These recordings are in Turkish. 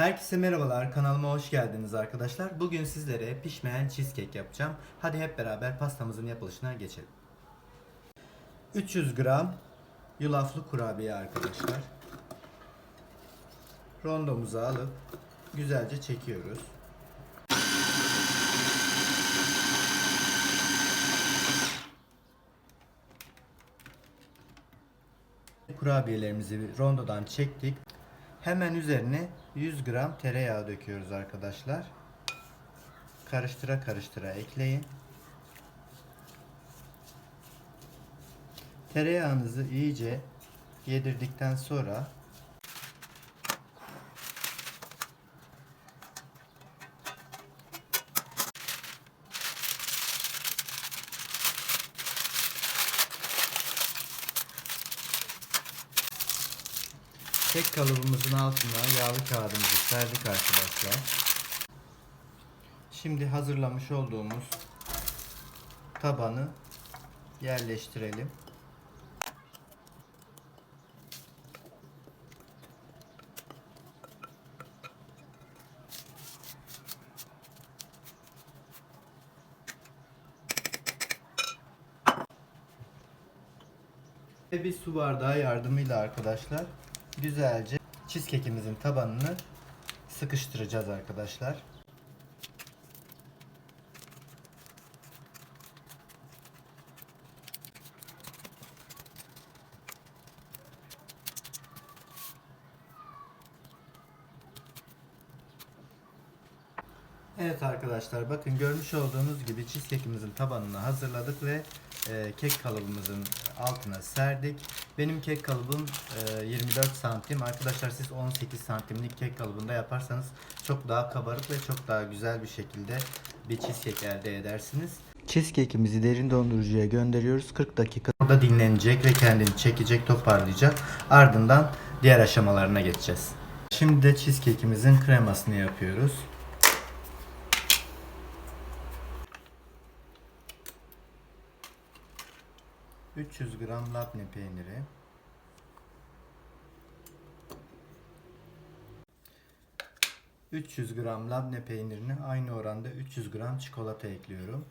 Herkese merhabalar, kanalıma hoş geldiniz arkadaşlar. Bugün sizlere pişmeyen cheesecake yapacağım. Hadi hep beraber pastamızın yapılışına geçelim. 300 gram yulaflı kurabiye arkadaşlar. Rondomuzu alıp güzelce çekiyoruz. Kurabiyelerimizi rondodan çektik. Hemen üzerine 100 gram tereyağı döküyoruz arkadaşlar. Karıştıra karıştıra ekleyin. Tereyağınızı iyice yedirdikten sonra Kek kalıbımızın altına yağlı kağıdımızı serdik arkadaşlar. Şimdi hazırlamış olduğumuz tabanı yerleştirelim. Ve bir su bardağı yardımıyla arkadaşlar güzelce cheesecake'imizin tabanını sıkıştıracağız arkadaşlar. Evet arkadaşlar bakın görmüş olduğunuz gibi cheesecake'imizin tabanını hazırladık ve e, kek kalıbımızın altına serdik. Benim kek kalıbım e, 24 santim. Arkadaşlar siz 18 santimlik kek kalıbında yaparsanız çok daha kabarık ve çok daha güzel bir şekilde bir cheesecake elde edersiniz. Cheesecake'imizi derin dondurucuya gönderiyoruz. 40 dakika orada dinlenecek ve kendini çekecek, toparlayacak. Ardından diğer aşamalarına geçeceğiz. Şimdi de cheesecake'imizin kremasını yapıyoruz. 300 gram labne peyniri. ...300 gram labne peynirine aynı oranda 300 gram çikolata ekliyorum.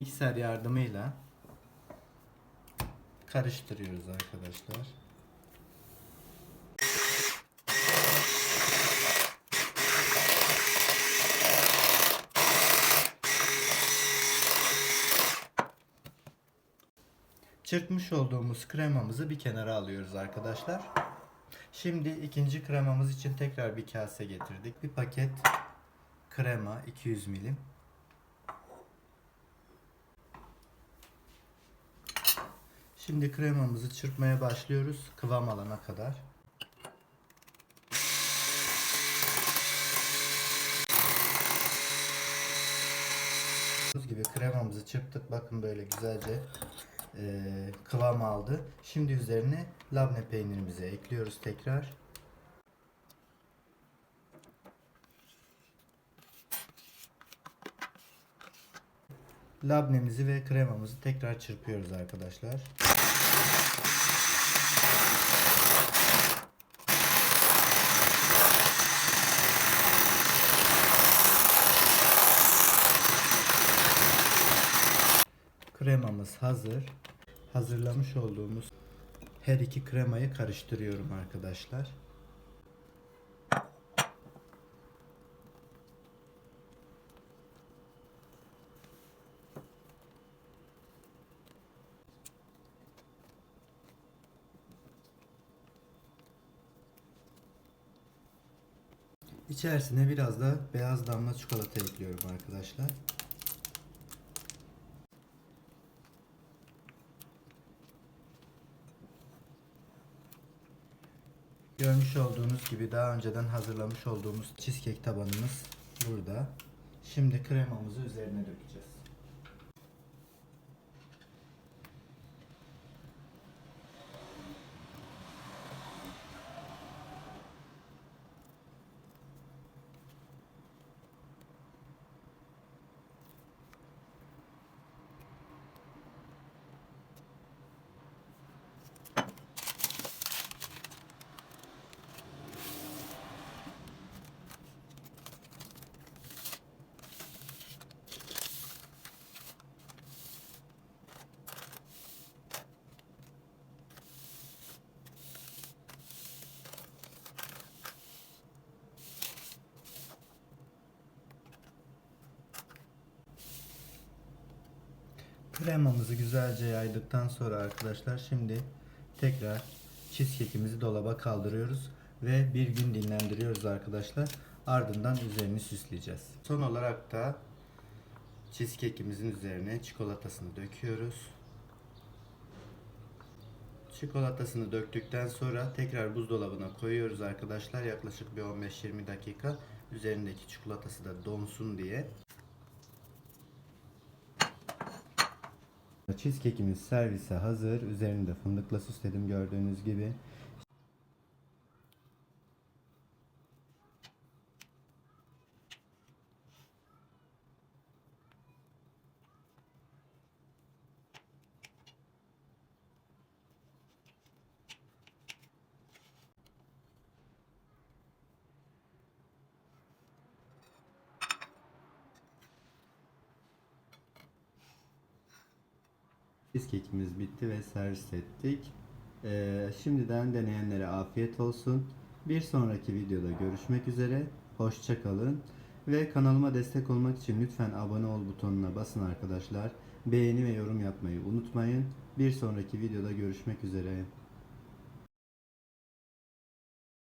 Mikser yardımıyla karıştırıyoruz arkadaşlar. Çırpmış olduğumuz kremamızı bir kenara alıyoruz arkadaşlar. Şimdi ikinci kremamız için tekrar bir kase getirdik. Bir paket krema 200 milim. Şimdi kremamızı çırpmaya başlıyoruz kıvam alana kadar. Gibi kremamızı çırptık. Bakın böyle güzelce e, kıvam aldı. Şimdi üzerine labne peynirimizi ekliyoruz tekrar. Labnemizi ve kremamızı tekrar çırpıyoruz arkadaşlar. Kremamız hazır. Hazırlamış olduğumuz her iki kremayı karıştırıyorum arkadaşlar. İçerisine biraz da beyaz damla çikolata ekliyorum arkadaşlar. Görmüş olduğunuz gibi daha önceden hazırlamış olduğumuz cheesecake tabanımız burada. Şimdi kremamızı üzerine dökeceğiz. Kremamızı güzelce yaydıktan sonra arkadaşlar şimdi tekrar cheesecake'imizi dolaba kaldırıyoruz ve bir gün dinlendiriyoruz arkadaşlar. Ardından üzerini süsleyeceğiz. Son olarak da cheesecake'imizin üzerine çikolatasını döküyoruz. Çikolatasını döktükten sonra tekrar buzdolabına koyuyoruz arkadaşlar. Yaklaşık bir 15-20 dakika. Üzerindeki çikolatası da donsun diye. Cheesecake'imiz servise hazır. Üzerinde fındıkla süsledim gördüğünüz gibi. Cheesecake'imiz bitti ve servis ettik. Ee, şimdiden deneyenlere afiyet olsun. Bir sonraki videoda görüşmek üzere. Hoşça kalın. Ve kanalıma destek olmak için lütfen abone ol butonuna basın arkadaşlar. Beğeni ve yorum yapmayı unutmayın. Bir sonraki videoda görüşmek üzere.